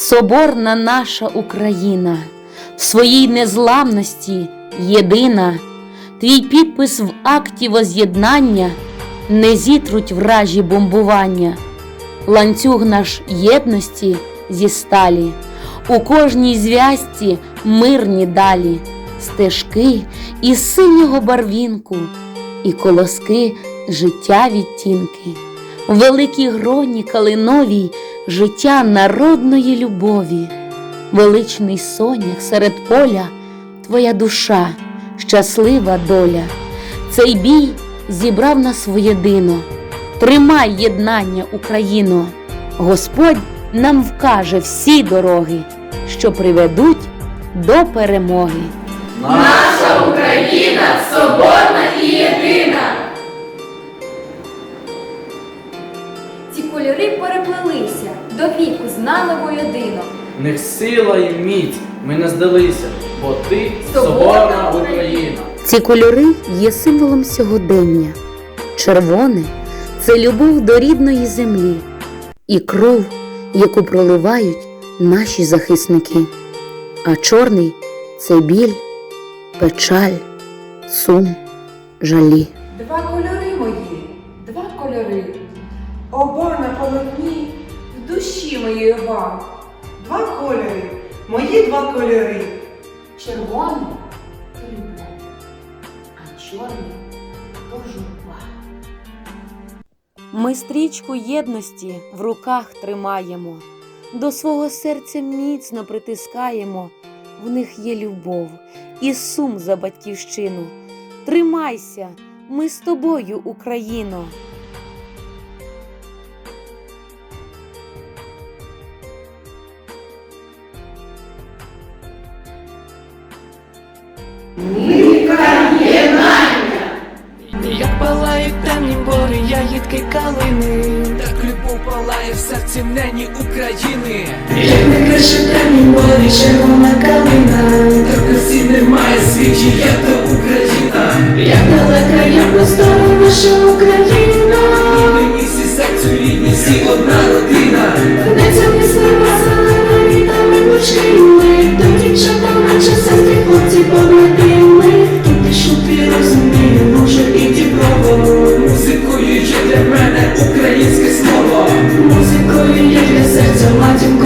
Соборна наша Україна, в своїй незламності єдина, твій підпис в акті воз'єднання не зітруть вражі бомбування, ланцюг наш єдності зі сталі, у кожній зв'язці мирні далі, стежки із синього барвінку, і колоски життя відтінки, в великій гроні калиновій життя народної любові, величний сонях серед поля, твоя душа, щаслива доля. Цей бій зібрав нас воєдино. Тримай єднання, Україно, Господь нам вкаже всі дороги, що приведуть до перемоги. Ці кольори переплелися, до віку знали воєдино. Них сила і міць, ми не здалися, бо ти Соборна. Україна. Ці кольори є символом сьогодення. Червоне це любов до рідної землі і кров, яку проливають наші захисники. А чорний це біль, печаль, сум, жалі. Два кольори мої, два кольори. Оба на полотні в душі моєї вам. Два кольори, мої два кольори. Червоний то любов, а чорний то журба. Ми стрічку єдності в руках тримаємо, до свого серця міцно притискаємо. В них є любов і сум за батьківщину. Тримайся, ми з тобою, Україно. Як палають темні бори, ягідки калини, так любов палає в серці нені України. Як не краше темні бори, червона калина, так красі немає світі, я то для мене українське слово. Музикою є серця Христова.